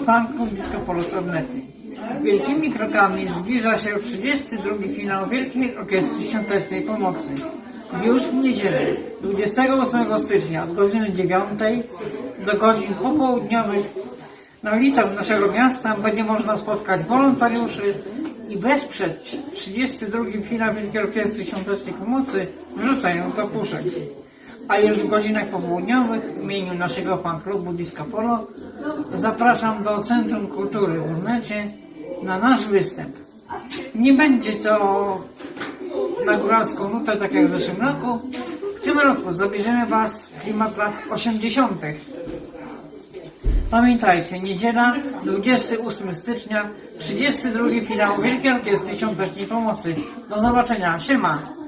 fanków Disco Polo Sornety. Wielkimi krokami zbliża się 32. finał Wielkiej Orkiestry Świątecznej Pomocy. Już w niedzielę, 28 stycznia od godziny 9 do godzin popołudniowych na ulicach naszego miasta będzie można spotkać wolontariuszy i wesprzeć 32. finał Wielkiej Orkiestry Świątecznej Pomocy wrzucając do puszek. A już w godzinach popołudniowych w imieniu naszego fanklubu Disco Polo zapraszam do Centrum Kultury w Urnecie na nasz występ. Nie będzie to na góralską nutę, tak jak w zeszłym roku. W tym roku zabierzemy Was w klimat lat 80. Pamiętajcie, niedziela, 28 stycznia, 32 finał Wielkiej Orkiestry Świątecznej Pomocy. Do zobaczenia, siema!